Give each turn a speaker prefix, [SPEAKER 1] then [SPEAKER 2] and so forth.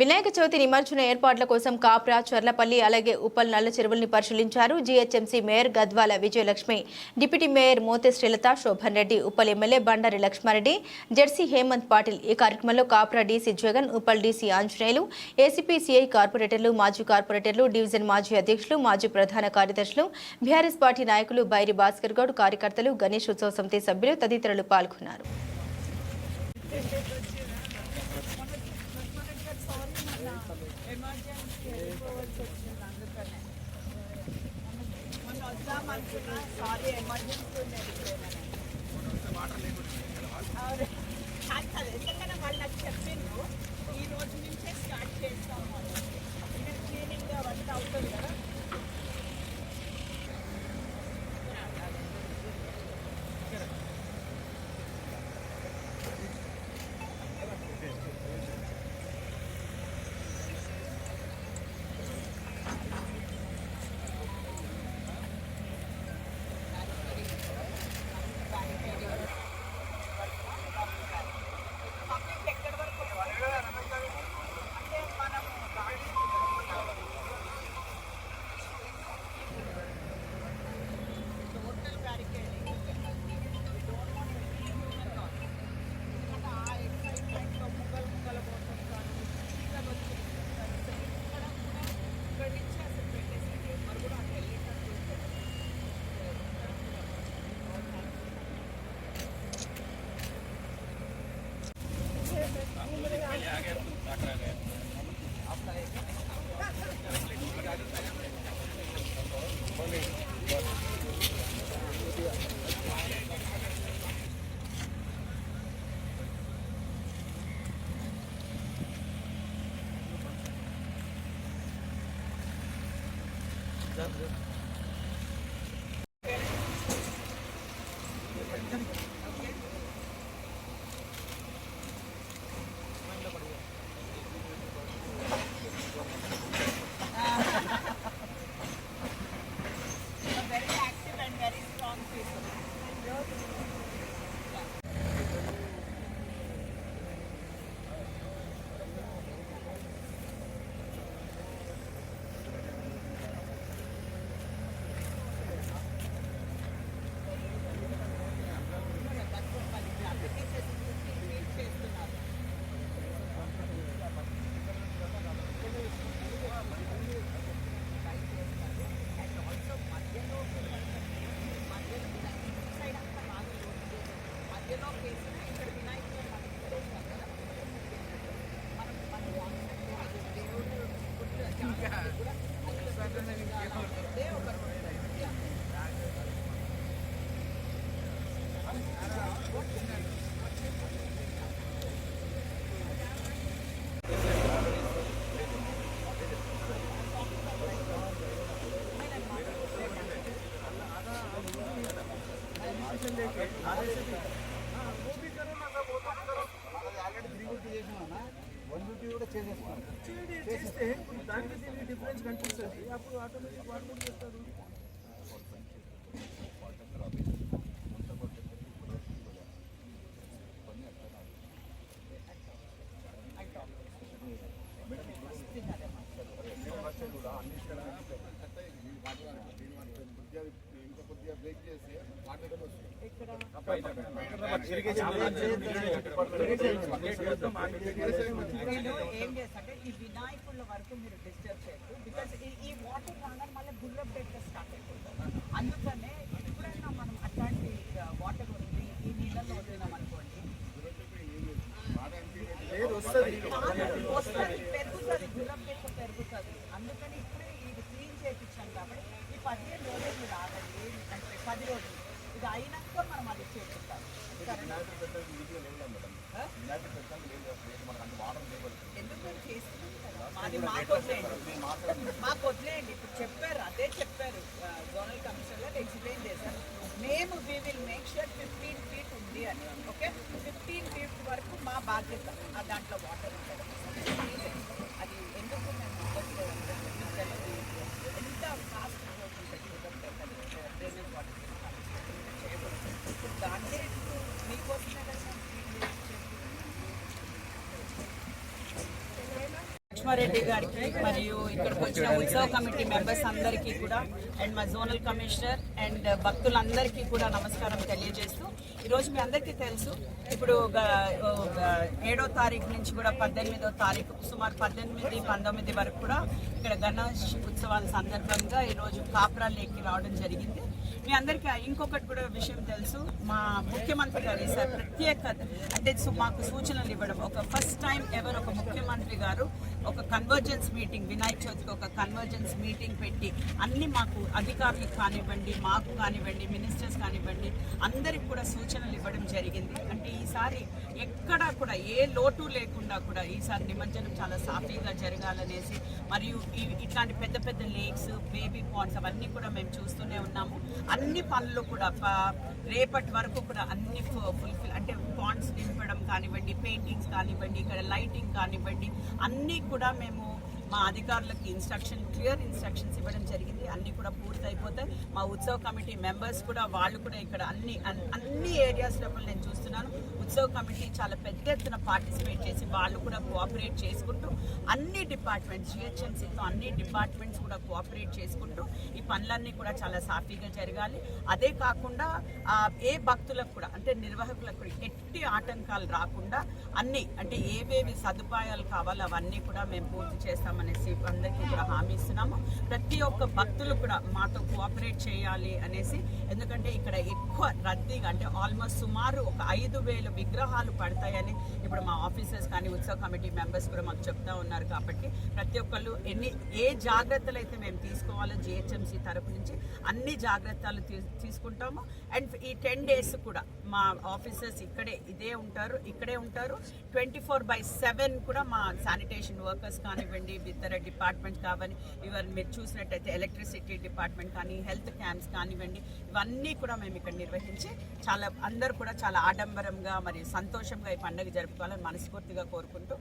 [SPEAKER 1] వినాయక చవితి నిమజ్జన ఏర్పాట్ల కోసం కాప్రా చర్లపల్లి అలాగే ఉప్పల్ నల్ల చెరువుల్ని పరిశీలించారు GHMC mayor Gadwal Vijayalakshmi. Deputy mayor Mothe Srilatha Shobhan Reddy Uppal MLA Bandari Lakshma Reddy Jersey Hemanth Patil. ఈ కార్యక్రమంలో Kapra DC Jagan Uppal DC Anjaneyulu ACP CI కార్పొరేటర్లు మాజీ కార్పొరేటర్లు డివిజన్ మాజీ అధ్యక్షులు మాజీ ప్రధాన కార్యదర్శులు బీఆర్ఎస్ పార్టీ నాయకులు బైరి భాస్కర్ గౌడ్ కార్యకర్తలు గణేష్ ఉత్సవ సమితి సభ్యులు తదితరులు పాల్గొన్నారు
[SPEAKER 2] ఎమర్జెన్సీ వెళ్ళిపోవాల్సి వచ్చింది అందుకనే మొన్న వద్దాం అనుకున్నా సారీ ఎమర్జెన్సీ ఉంది కాదు ఎందుకంటే వాళ్ళు నాకు చెప్పిండ్రు ఈ రోజు నుంచే స్టార్ట్ చేస్తాము. క్లీనింగ్ అవంతా అవుతుంది కదా. Yep. మధ్యలో వేసిన ఇక్కడ వినాయకుడు మనం ఇక్కడ వేసాం కదా మనం మన కాన్సెప్ట్ అది దేవుడు గుర్తు చాలా కూడా అదే ఒక
[SPEAKER 3] చేస్తే ఇప్పుడు దానికి దీనికి డిఫరెన్స్ కనిపిస్తుంది. అప్పుడు ఆటోమేటిక్ వాడు కూడా
[SPEAKER 2] ఏం చేస్తాంటే ఈ వినాయకుల వరకు మీరు డిస్టర్బ్ చేయొద్దు బికాస్ ఈ వాటర్ రాగానే మళ్ళీ బుల్లప్ డేట్ స్టార్ట్ అయిపోతుంది అందుకనే ఎప్పుడైనా మనం అట్లాంటి వాటర్ ఉంది ఈ నీళ్ళలో వదిలినాం అనుకోండి
[SPEAKER 3] లేదు వస్తుంది
[SPEAKER 2] వస్తుంది పెరుగుతుంది బుల్లప్ డేట్ పెరుగుతుంది అందుకని ఇప్పుడే ఇది క్లీన్ చేయించాం కాబట్టి ఈ పదిహేను రోజులు మీరు ఆగండి అంటే పది రోజులు ఇది అయినాక మనం అది చేపిస్తాం. ఎందుకు చేస్తున్నాం కదా. మాది మాకు వదిలేయండి. మాకు వదిలేయండి. ఇప్పుడు చెప్పారు అదే చెప్పారు జోనల్ కమిషనర్ ఎక్స్ప్లెయిన్ చేశారు మేము we will make sure fifteen feet ఉంది అని ఓకే? ఫిఫ్టీన్ ఫీట్ వరకు మా బాధ్యత దాంట్లో వాటర్ ఉంటుంది అది ఎందుకు మేము ఇవ్వట్లేదంటే మీకు తెలియదు. ఎంత ఫాస్ట్ డ్రైనేజ్ వాటర్ ఇప్పుడు దాంట్లో మీకోసమే కదా లక్ష్మారెడ్డి గారికి మరియు ఇక్కడికి వచ్చిన ఉత్సవ కమిటీ మెంబర్స్ అందరికీ కూడా అండ్ మా జోనల్ కమిషనర్ అండ్ భక్తులందరికీ కూడా నమస్కారం తెలియజేస్తూ ఈరోజు మీ అందరికీ తెలుసు ఇప్పుడు ఏడో తారీఖు నుంచి కూడా పద్దెనిమిదో తారీఖు సుమారు పద్దెనిమిది పంతొమ్మిది వరకు కూడా ఇక్కడ గణేష్ ఉత్సవాల సందర్భంగా ఈరోజు కాప్రా లేక్కి రావడం జరిగింది. మీ అందరికీ ఇంకొకటి కూడా విషయం తెలుసు. మా ముఖ్యమంత్రి గారు ఈసారి ప్రత్యేక అంటే సో మాకు సూచనలు ఇవ్వడం. ఒక ఫస్ట్ టైం ఎవరు ఒక ముఖ్యమంత్రి గారు ఒక కన్వర్జెన్స్ మీటింగ్ వినాయక చవితికి ఒక కన్వర్జెన్స్ మీటింగ్ పెట్టి అన్ని మాకు అధికారులకు కానివ్వండి మాకు కానివ్వండి మినిస్టర్స్ కానివ్వండి అందరికి కూడా సూచనలు ఇవ్వడం జరిగింది. అంటే ఈసారి ఎక్కడా కూడా ఏ లోటు లేకుండా కూడా ఈసారి నిమజ్జనం చాలా సాఫీగా జరగాలనేసి మరియు ఇట్లాంటి పెద్ద పెద్ద లేక్స్ బేబీ పాండ్స్ అవన్నీ కూడా మేము చూస్తూనే ఉన్నాము. అన్ని పనులు కూడా రేపటి వరకు కూడా అన్ని ఫుల్ఫిల్ అంటే పాండ్స్ నింపడం కానివ్వండి పెయింటింగ్స్ కానివ్వండి ఇక్కడ లైటింగ్ కానివ్వండి అన్నీ కూడా మేము మా అధికారులకు ఇన్స్ట్రక్షన్ క్లియర్ ఇన్స్ట్రక్షన్స్ ఇవ్వడం జరిగింది. అన్నీ కూడా పూర్తయిపోతాయి. మా ఉత్సవ కమిటీ మెంబర్స్ కూడా వాళ్ళు కూడా ఇక్కడ అన్ని అన్- అన్ని ఏరియాస్ లోపల నేను చూస్తున్నాను. ఉత్సవ కమిటీ చాలా పెద్ద ఎత్తున పార్టిసిపేట్ చేసి వాళ్ళు కూడా కోఆపరేట్ చేసుకుంటూ అన్ని డిపార్ట్మెంట్స్ జిహెచ్ఎంసీతో అన్ని డిపార్ట్మెంట్స్ కూడా కోఆపరేట్ చేసుకుంటూ ఈ పనులన్నీ కూడా చాలా సాఫీగా జరగాలి. అదే కాకుండా ఏ భక్తులకు కూడా అంటే నిర్వాహకులకు కూడా ఎట్టి ఆటంకాలు రాకుండా అన్ని అంటే ఏవేవి సదుపాయాలు కావాలో అవన్నీ కూడా మేము పూర్తి చేస్తామనేసి అందరికీ కూడా హామీ ఇస్తున్నాము. ప్రతి ఒక్క భక్తులు కూడా మాతో కోఆపరేట్ చేయాలి అనేసి ఎందుకంటే ఇక్కడ ఎక్కువ రద్దీగా అంటే ఆల్మోస్ట్ సుమారు ఒక ఐదు వేల విగ్రహాలు పడతాయని ఇప్పుడు మా ఆఫీసర్స్ కానీ ఉత్సవ కమిటీ మెంబర్స్ కూడా మాకు చెప్తా ఉన్నారు కాబట్టి ప్రతి ఒక్కళ్ళు ఎన్ని ఏ జాగ్రత్తలు అయితే మేము తీసుకోవాలో జిహెచ్ఎంసీ తరపు నుంచి అన్ని జాగ్రత్తలు తీ- తీసుకుంటాము. అండ్ ఈ టెన్ డేస్ కూడా మా ఆఫీసర్స్ ఇక్కడే ఇదే ఉంటారు ఇక్కడే ఉంటారు. ట్వంటీ ఫోర్ బై సెవెన్ కూడా మా శానిటేషన్ వర్కర్స్ కానివ్వండి ఇతర డిపార్ట్మెంట్ కావని ఇవన్నీ మీరు చూసినట్టయితే ఎలక్ట్రిసిటీ డిపార్ట్మెంట్ కానీ హెల్త్ క్యాంప్స్ కానివ్వండి ఇవన్నీ కూడా మేము ఇక్కడ నిర్వహించి చాలా అందరూ కూడా చాలా ఆడంబరంగా మరియు సంతోషంగా ఈ పండుగ జరుపుకోవాలని మనస్ఫూర్తిగా కోరుకుంటూ.